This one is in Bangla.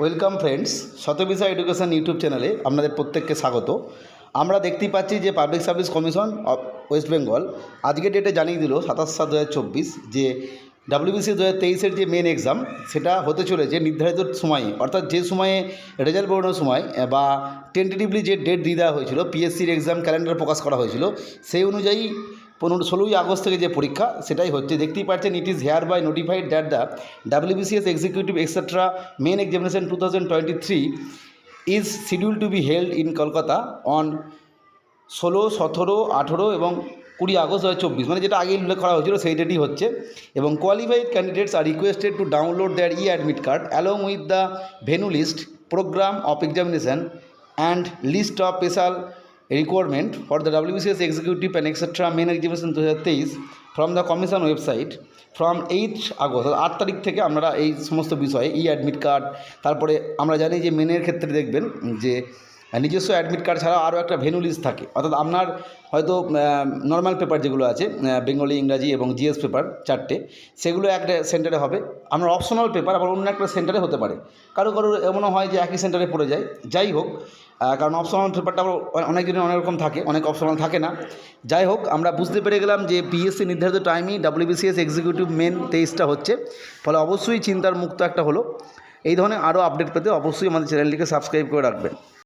Welcome friends Shatabisha education YouTube চ্যানেলে আপনাদের প্রত্যেককে স্বাগত। আমরা দেখতেই পাচ্ছি যে public service commission of West Bengal আজকের ডেটে জানিয়ে দিল সাতাশ সাত দু যে ডাব্লিউবিসি দু হাজার তেইশের যে মেন এক্সাম সেটা হতে চলেছে নির্ধারিত সময়ে। অর্থাৎ যে সময়ে রেজাল্ট বেরোনোর সময় বা টেন্টেটিভলি যে ডেট দিয়ে দেওয়া হয়েছিল পিএসসির এক্সাম ক্যালেন্ডার প্রকাশ করা হয়েছিল, সেই অনুযায়ী পনেরো ষোলোই আগস্ট থেকে যে পরীক্ষা, সেটাই হচ্ছে। দেখতেই পাচ্ছেন it is hereby notified that the WBCS executive etcetera main examination two thousand twenty three is schedule to be held in Kolkata on ষোলো, সতেরো, আঠেরো এবং কুড়ি আগস্ট দু চব্বিশ। মানে যেটা আগে উল্লেখ করা হয়েছিল সেই ডেটই হচ্ছে। এবং qualified candidates are requested to download their e admit card along with the venue list programme of examination and list of special requirement for the WBCS executive and etcetera main exhibition দু হাজার তেইশ from the commission website from eight August আট তারিখ থেকে আমরা এই সমস্ত বিষয়ে ই অ্যাডমিট কার্ড তারপরে আমরা জানি যে মেনের ক্ষেত্রে দেখবেন যে নিজস্ব অ্যাডমিট কার্ড ছাড়াও আরও একটা ভেনু লিস্ট থাকে। অর্থাৎ আপনার হয়তো নর্মাল পেপার যেগুলো আছে বেঙ্গলি ইংরাজি এবং জিএস পেপার চারটে, সেগুলো একটা সেন্টারে হবে। আপনার অপশনাল পেপার আবার অন্য একটা সেন্টারে হতে পারে। কারও কারও এমনও হয় যে একই সেন্টারে পড়ে যায়। যাই হোক কারণ অপশনাল পেপারটা আবার অনেক জনের অনেক রকম থাকে, অনেক অপশনাল থাকে না। যাই হোক, আমরা বুঝতে পেরে গেলাম যে পিএসসি নির্ধারিত টাইমেই ডাব্লিউবিসিএস এক্সিকিউটিভ মেন তেইশটা হচ্ছে। ফলে অবশ্যই চিন্তার মুক্ত একটা হলো। এই ধরনের আরও আপডেট পেতে অবশ্যই আমাদের চ্যানেলটিকে সাবস্ক্রাইব করে রাখবেন।